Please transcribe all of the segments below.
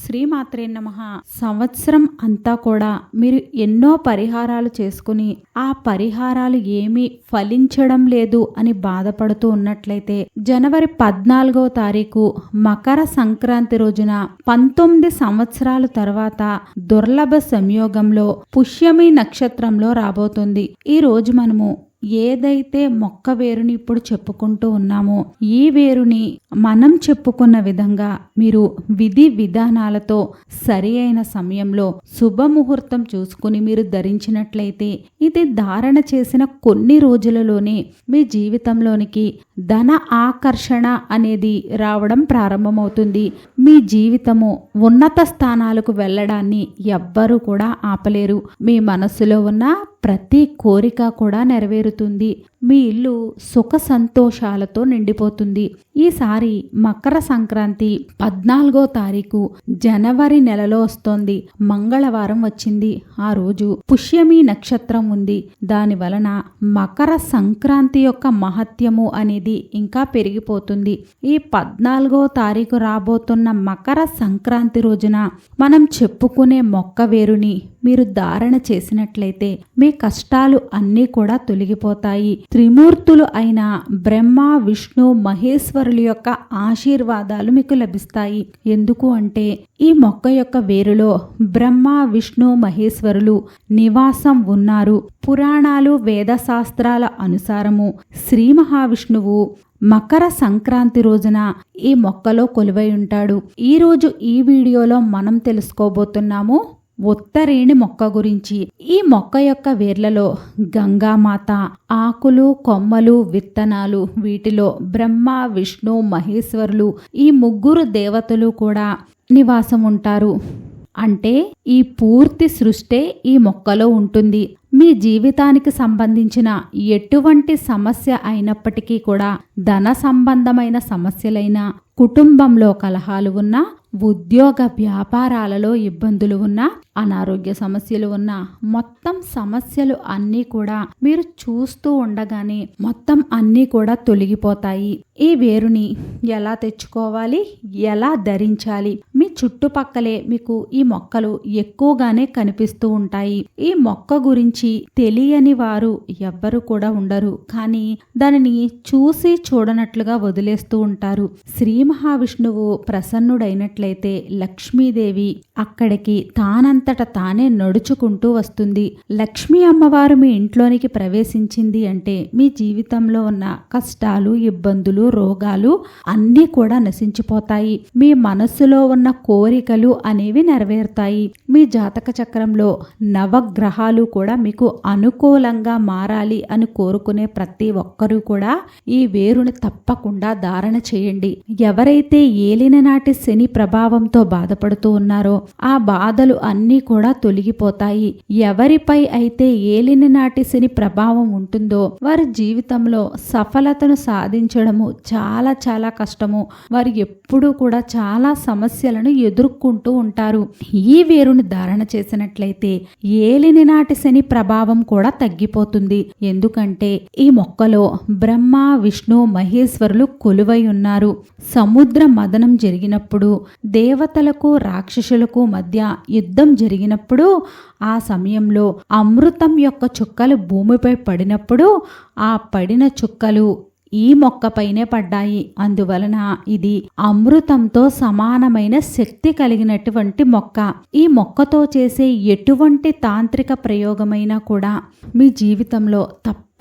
శ్రీమాత్రే నమ. సంవత్సరం అంతా కూడా మీరు ఎన్నో పరిహారాలు చేసుకుని ఆ పరిహారాలు ఏమీ ఫలించడం లేదు అని బాధపడుతూ ఉన్నట్లయితే జనవరి పద్నాలుగో తారీఖు మకర సంక్రాంతి రోజున పంతొమ్మిది సంవత్సరాల తర్వాత దుర్లభ సంయోగంలో పుష్యమి నక్షత్రంలో రాబోతుంది. ఈ రోజు మనము ఏదైతే మొక్క వేరుని ఇప్పుడు చెప్పుకుంటూ ఉన్నామో ఈ వేరుని మనం చెప్పుకున్న విధంగా మీరు విధి విధానాలతో సరి అయిన సమయంలో శుభముహూర్తం చూసుకుని మీరు ధరించినట్లయితే ఇది ధారణ చేసిన కొన్ని రోజులలోనే మీ జీవితంలోనికి ధన ఆకర్షణ అనేది రావడం ప్రారంభమవుతుంది. మీ జీవితము ఉన్నత స్థానాలకు వెళ్ళడాన్ని ఎవ్వరూ కూడా ఆపలేరు. మీ మనస్సులో ఉన్న ప్రతి కోరిక కూడా నెరవేరుతుంది. మీ ఇల్లు సుఖ సంతోషాలతో నిండిపోతుంది. ఈసారి మకర సంక్రాంతి పద్నాలుగో తారీఖు జనవరి నెలలో వస్తోంది. మంగళవారం వచ్చింది. ఆ రోజు పుష్యమి నక్షత్రం ఉంది. దాని వలన మకర సంక్రాంతి యొక్క మహత్యము అనేది ఇంకా పెరిగిపోతుంది. ఈ పద్నాలుగో తారీఖు రాబోతున్న మకర సంక్రాంతి రోజున మనం చెప్పుకునే మొక్క వేరుని మీరు ధారణ చేసినట్లయితే మీ కష్టాలు అన్నీ కూడా తొలగిపోతాయి. త్రిమూర్తులు అయిన బ్రహ్మ విష్ణు మహేశ్వరుల యొక్క ఆశీర్వాదాలు మీకు లభిస్తాయి. ఎందుకు అంటే ఈ మొక్క యొక్క వేరులో బ్రహ్మ విష్ణు మహేశ్వరులు నివాసం ఉన్నారు. పురాణాలు వేద శాస్త్రాల అనుసారము శ్రీ మహావిష్ణువు మకర సంక్రాంతి రోజున ఈ మొక్కలో కొలువై ఉంటాడు. ఈరోజు ఈ వీడియోలో మనం తెలుసుకోబోతున్నాము ఉత్తరేణి మొక్క గురించి. ఈ మొక్క యొక్క వేర్లలో గంగామాత ఆకులు కొమ్మలు విత్తనాలు వీటిలో బ్రహ్మ విష్ణు మహేశ్వరులు ఈ ముగ్గురు దేవతలు కూడా నివాసం ఉంటారు అంటే ఈ పూర్తి సృష్టే ఈ మొక్కలో ఉంటుంది. మీ జీవితానికి సంబంధించిన ఎటువంటి సమస్య అయినప్పటికీ కూడా ధన సంబంధమైన సమస్యలైనా కుటుంబంలో కలహాలు ఉన్నా ఉద్యోగ వ్యాపారాలలో ఇబ్బందులు ఉన్నా అనారోగ్య సమస్యలు ఉన్నా మొత్తం సమస్యలు అన్నీ కూడా మీరు చూస్తూ ఉండగానే మొత్తం అన్నీ కూడా తొలగిపోతాయి. ఈ వేరుని ఎలా తెచ్చుకోవాలి? ఎలా ధరించాలి? మీ చుట్టుపక్కలే మీకు ఈ మొక్కలు ఎక్కువగానే కనిపిస్తూ ఉంటాయి. ఈ మొక్క గురించి తెలియని వారు ఎవ్వరు కూడా ఉండరు. కానీ దానిని చూసి చూడనట్లుగా వదిలేస్తూ ఉంటారు. శ్రీ మహావిష్ణువు ప్రసన్నుడైనట్లు ప్రసన్నుడైనట్లయితే లక్ష్మీదేవి అక్కడికి తానంతట తానే నడుచుకుంటూ వస్తుంది. లక్ష్మీ అమ్మవారు మీ ఇంట్లోనికి ప్రవేశించింది అంటే మీ జీవితంలో ఉన్న కష్టాలు ఇబ్బందులు రోగాలు అన్నీ కూడా నశించిపోతాయి. మీ మనస్సులో ఉన్న కోరికలు అనేవి నెరవేరుతాయి. మీ జాతక చక్రంలో నవగ్రహాలు కూడా మీకు అనుకూలంగా మారాలి అని కోరుకునే ప్రతి ఒక్కరూ కూడా ఈ వేరుని తప్పకుండా ధారణ చేయండి. ఎవరైతే ఏలిన నాటి శని ప్రభావంతో బాధపడుతూ ఉన్నారో ఆ బాధలు అన్నీ కూడా తొలగిపోతాయి. ఎవరిపై అయితే ఏలిన నాటి శని ప్రభావం ఉంటుందో వారి జీవితంలో సఫలతను సాధించడము చాలా చాలా కష్టము. వారు ఎప్పుడూ కూడా చాలా సమస్యలను ఎదుర్కొంటూ ఉంటారు. ఈ వేరుని ధారణ చేసినట్లయితే ఏలిని నాటి శని ప్రభావం కూడా తగ్గిపోతుంది. ఎందుకంటే ఈ మొక్కలో బ్రహ్మ విష్ణు మహేశ్వరులు కొలువై ఉన్నారు. సముద్ర మదనం జరిగినప్పుడు దేవతలకు రాక్షసులకు మధ్య యుద్ధం జరిగినప్పుడు ఆ సమయంలో అమృతం యొక్క చుక్కలు భూమిపై పడినప్పుడు ఆ పడిన చుక్కలు ఈ మొక్కపైనే పడ్డాయి. అందువలన ఇది అమృతంతో సమానమైన శక్తి కలిగినటువంటి మొక్క. ఈ మొక్కతో చేసే ఎటువంటి తాంత్రిక ప్రయోగమైనా కూడా మీ జీవితంలో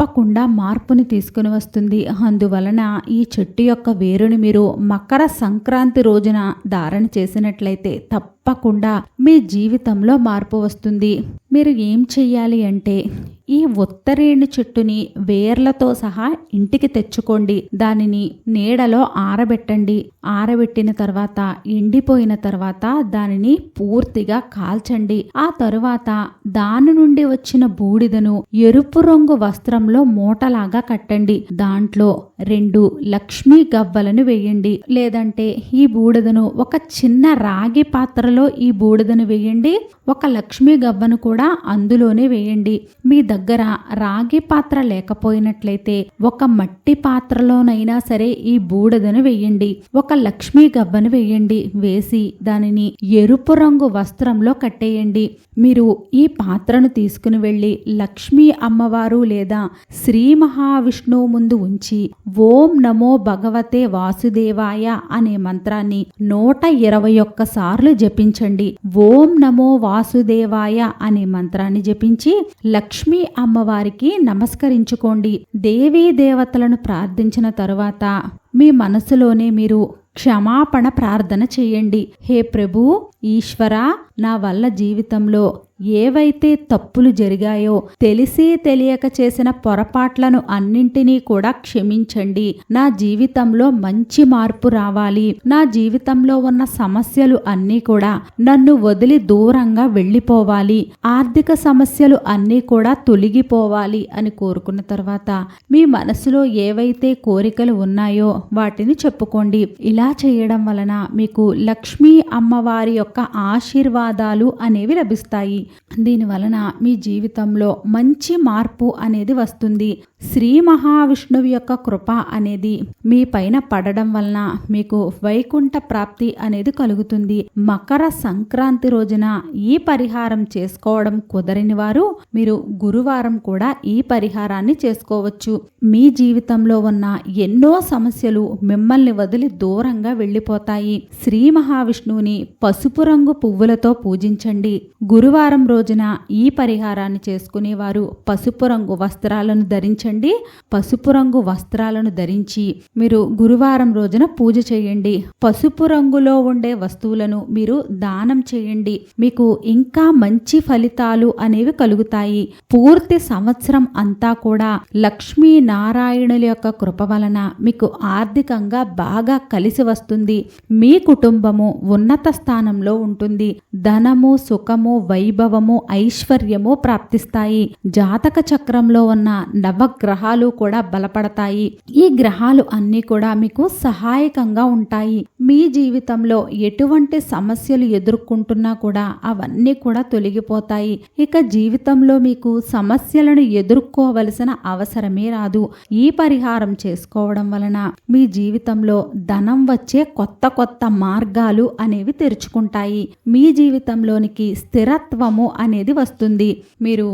తప్పకుండా మార్పుని తీసుకుని వస్తుంది. అందువలన ఈ చెట్టు యొక్క వేరుని మీరు మకర సంక్రాంతి రోజున ధారణ చేసినట్లయితే తప్పకుండా మీ జీవితంలో మార్పు వస్తుంది. మీరు ఏం చెయ్యాలి అంటే ఈ ఉత్తరేణి చెట్టుని వేర్లతో సహా ఇంటికి తెచ్చుకోండి. దానిని నీడలో ఆరబెట్టండి. ఆరబెట్టిన తర్వాత ఎండిపోయిన తర్వాత దానిని పూర్తిగా కాల్చండి. ఆ తరువాత దాని నుండి వచ్చిన బూడిదను ఎరుపు రంగు వస్త్రంలో వస్త్రంలో మూటలాగా కట్టండి. దాంట్లో రెండు లక్ష్మీ గవ్వలను వేయండి. లేదంటే ఈ బూడిదను ఒక చిన్న రాగి పాత్రలో ఈ బూడిదను వేయండి. ఒక లక్ష్మీ గవ్వను కూడా అందులోనే వేయండి. మీ దగ్గర రాగి పాత్ర లేకపోయినట్లయితే ఒక మట్టి పాత్రలోనైనా సరే ఈ బూడిదను వేయండి. ఒక లక్ష్మీ గవ్వను వేయండి. వేసి దానిని ఎరుపు రంగు వస్త్రంలో కట్టేయండి. మీరు ఈ పాత్రను తీసుకుని వెళ్ళి లక్ష్మీ అమ్మవారు లేదా శ్రీ మహావిష్ణువు ముందు ఉంచి ఓం నమో భగవతే వాసుదేవాయ అనే మంత్రాన్ని నూట ఇరవై ఒక్క సార్లు జపించండి. ఓం నమో వాసుదేవాయ అనే మంత్రాన్ని జపించి లక్ష్మీ అమ్మవారికి నమస్కరించుకోండి. దేవీ దేవతలను ప్రార్థించిన తరువాత మీ మనసులోనే మీరు క్షమాపణ ప్రార్థన చేయండి. హే ప్రభు ఈశ్వర నా వల్ల జీవితంలో ఏవైతే తప్పులు జరిగాయో తెలిసి తెలియక చేసిన పొరపాట్లను అన్నింటినీ కూడా క్షమించండి. నా జీవితంలో మంచి మార్పు రావాలి. నా జీవితంలో ఉన్న సమస్యలు అన్నీ కూడా నన్ను వదిలి దూరంగా వెళ్ళిపోవాలి. ఆర్థిక సమస్యలు అన్నీ కూడా తొలగిపోవాలి అని కోరుకున్న తర్వాత మీ మనసులో ఏవైతే కోరికలు ఉన్నాయో వాటిని చెప్పుకోండి. ఇలా చేయడం వలన మీకు లక్ష్మీ అమ్మవారి యొక్క ఆశీర్వాదాలు అనేవి లభిస్తాయి. దీని వలన మీ జీవితంలో మంచి మార్పు అనేది వస్తుంది. శ్రీ మహావిష్ణువు యొక్క కృప అనేది మీ పైన పడడం వలన మీకు వైకుంఠ ప్రాప్తి అనేది కలుగుతుంది. మకర సంక్రాంతి రోజున ఈ పరిహారం చేసుకోవడం కుదరని వారు మీరు గురువారం కూడా ఈ పరిహారాన్ని చేసుకోవచ్చు. మీ జీవితంలో ఉన్న ఎన్నో సమస్యలు మిమ్మల్ని వదిలి దూరంగా వెళ్ళిపోతాయి. శ్రీ మహావిష్ణువుని పసుపు రంగు పువ్వులతో పూజించండి. గురువారం రోజున ఈ పరిహారాన్ని చేసుకునేవారు. పసుపు రంగు వస్త్రాలను ధరించండి. పసుపు రంగు వస్త్రాలను ధరించి మీరు గురువారం రోజున పూజ చేయండి. పసుపు రంగులో ఉండే వస్తువులను మీరు దానం చేయండి. మీకు ఇంకా మంచి ఫలితాలు అనేవి కలుగుతాయి. పూర్తి సంవత్సరం అంతా కూడా లక్ష్మీ నారాయణుల యొక్క కృప వలన మీకు ఆర్థికంగా బాగా కలిసి వస్తుంది. మీ కుటుంబము ఉన్నత స్థానంలో ఉంటుంది. ధనము సుఖము వైభవం వైభవము ఐశ్వర్యము ప్రాప్తిస్తాయి. జాతక చక్రంలో ఉన్న నవగ్రహాలు కూడా బలపడతాయి. ఈ గ్రహాలు అన్నీ కూడా మీకు సహాయకంగా ఉంటాయి. మీ జీవితంలో ఎటువంటి సమస్యలు ఎదుర్కొంటున్నా కూడా అవన్నీ కూడా తొలగిపోతాయి. ఇక జీవితంలో మీకు సమస్యలను ఎదుర్కోవలసిన అవసరమే రాదు. ఈ పరిహారం చేసుకోవడం వలన మీ జీవితంలో ధనం వచ్చే కొత్త కొత్త మార్గాలు అనేవి తెరుచుకుంటాయి. మీ జీవితంలోనికి స్థిరత్వము అనేది వస్తుంది. మీరు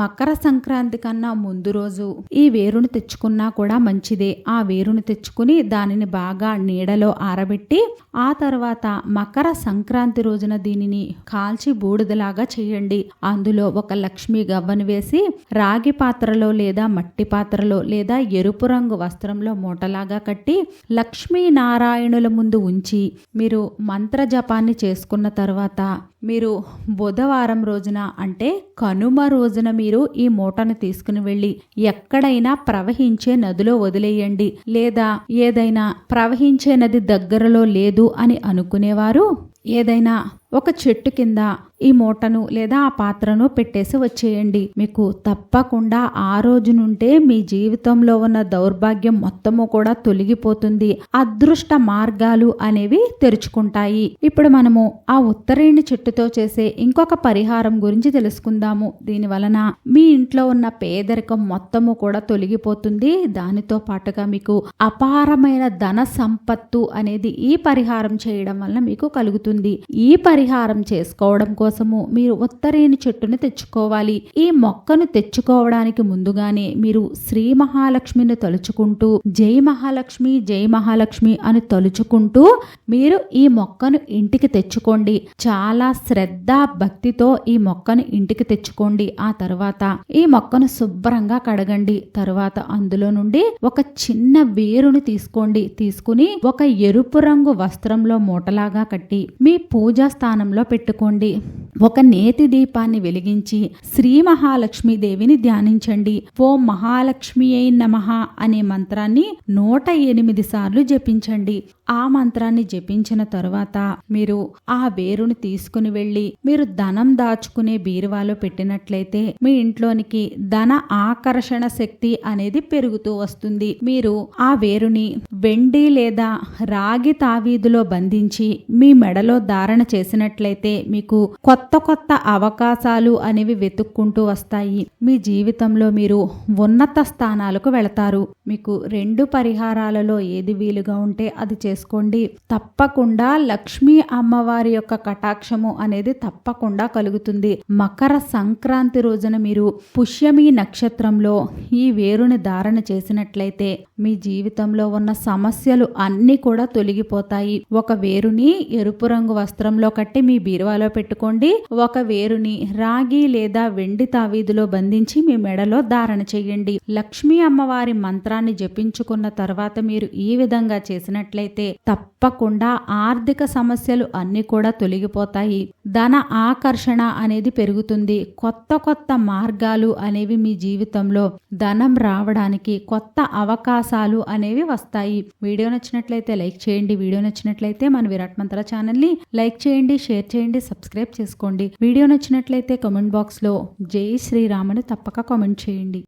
మకర సంక్రాంతి కన్నా ముందు రోజు ఈ వేరును తెచ్చుకున్నా కూడా మంచిదే. ఆ వేరును తెచ్చుకుని దానిని బాగా నీడలో ఆరబెట్టి ఆ తర్వాత మకర సంక్రాంతి రోజున దీనిని కాల్చి బూడిదలాగా చేయండి. అందులో ఒక లక్ష్మీ గవ్వను వేసి రాగి పాత్రలో లేదా మట్టి పాత్రలో లేదా ఎరుపు రంగు వస్త్రంలో మూటలాగా కట్టి లక్ష్మీ నారాయణుల ముందు ఉంచి మీరు మంత్ర జపాన్ని చేసుకున్న తర్వాత మీరు బుధవారం రోజున అంటే కనుమ రోజున మీరు ఈ మూటను తీసుకుని వెళ్ళి ఎక్కడైనా ప్రవహించే నదిలో వదిలేయండి. లేదా ఏదైనా ప్రవహించే నది దగ్గరలో లేదు అని అనుకునేవారు? ఏదైనా ఒక చెట్టు కింద ఈ మూటను లేదా ఆ పాత్రను పెట్టేసి వచ్చేయండి. మీకు తప్పకుండా ఆ రోజు నుండే మీ జీవితంలో ఉన్న దౌర్భాగ్యం మొత్తము కూడా తొలగిపోతుంది. అదృష్ట మార్గాలు అనేవి తెరుచుకుంటాయి. ఇప్పుడు మనము ఆ ఉత్తరేణి చెట్టుతో చేసే ఇంకొక పరిహారం గురించి తెలుసుకుందాము. దీని వలన మీ ఇంట్లో ఉన్న పేదరికం మొత్తము కూడా తొలగిపోతుంది. దానితో పాటుగా మీకు అపారమైన ధన సంపత్తు అనేది ఈ పరిహారం చేయడం వలన మీకు కలుగుతుంది. ఈ పరిహారం చేసుకోవడం కోసము మీరు ఉత్తరేణి చెట్టును తెచ్చుకోవాలి. ఈ మొక్కను తెచ్చుకోవడానికి ముందుగానే మీరు శ్రీ మహాలక్ష్మిని తలుచుకుంటూ జై మహాలక్ష్మి జై మహాలక్ష్మి అని తలుచుకుంటూ మీరు ఈ మొక్కను ఇంటికి తెచ్చుకోండి. చాలా శ్రద్ధ భక్తితో ఈ మొక్కను ఇంటికి తెచ్చుకోండి. ఆ తర్వాత ఈ మొక్కను శుభ్రంగా కడగండి. తర్వాత అందులో నుండి ఒక చిన్న వేరుని తీసుకోండి. తీసుకుని ఒక ఎరుపు రంగు వస్త్రంలో మూటలాగా కట్టి మీ పూజా స్థానంలో పెట్టుకోండి. ఒక నేతి దీపాన్ని వెలిగించి శ్రీ మహాలక్ష్మీదేవిని ధ్యానించండి. ఓం మహాలక్ష్మి అయి నమః అనే మంత్రాన్ని నూట ఎనిమిది సార్లు జపించండి. ఆ మంత్రాన్ని జపించిన తరువాత మీరు ఆ వేరుని తీసుకుని వెళ్ళి మీరు ధనం దాచుకునే బీరువాలో పెట్టినట్లయితే మీ ఇంట్లోనికి ధన ఆకర్షణ శక్తి అనేది పెరుగుతూ వస్తుంది. మీరు ఆ వేరుని వెండి లేదా రాగి తావీదులో బంధించి మీ మెడలో ధారణ చేసినట్లయితే మీకు కొత్త కొత్త అవకాశాలు అనేవి వెతుక్కుంటూ వస్తాయి. మీ జీవితంలో మీరు ఉన్నత స్థానాలకు వెళతారు. మీకు రెండు పరిహారాలలో ఏది వీలుగా ఉంటే అది చేసుకోండి. తప్పకుండా లక్ష్మీ అమ్మవారి యొక్క కటాక్షము అనేది తప్పకుండా కలుగుతుంది. మకర సంక్రాంతి రోజున మీరు పుష్యమి నక్షత్రంలో ఈ వేరుని ధారణ చేసినట్లయితే మీ జీవితంలో ఉన్న సమస్యలు అన్నీ కూడా తొలగిపోతాయి. ఒక వేరుని ఎరుపు రంగు వస్త్రంలో కట్టి మీ బీరువాలో పెట్టుకోండి. ఒక వేరుని రాగి లేదా వెండి తావీదులో బంధించి మీ మెడలో ధారణ చేయండి. లక్ష్మీ అమ్మవారి మంత్రాన్ని జపించుకున్న తర్వాత మీరు ఈ విధంగా చేసినట్లయితే తప్పకుండా ఆర్థిక సమస్యలు అన్ని కూడా తొలగిపోతాయి. ధన ఆకర్షణ అనేది పెరుగుతుంది. కొత్త కొత్త మార్గాలు అనేవి మీ జీవితంలో ధనం రావడానికి కొత్త అవకాశాలు అనేవి వస్తాయి. వీడియో నచ్చినట్లయితే లైక్ చేయండి. వీడియో నచ్చినట్లయితే మన విరాట్ మంత్ర ఛానల్ని లైక్ చేయండి. చేయండి షేర్ చేయండి సబ్స్క్రైబ్ చేసుకోండి. వీడియో నచ్చినట్లయితే కామెంట్ బాక్స్లో జై శ్రీరామ్ అని తప్పక కామెంట్ చేయండి.